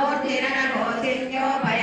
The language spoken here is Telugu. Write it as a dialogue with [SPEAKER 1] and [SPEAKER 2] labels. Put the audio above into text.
[SPEAKER 1] మూర్తిరణ భోసిన్యో భయ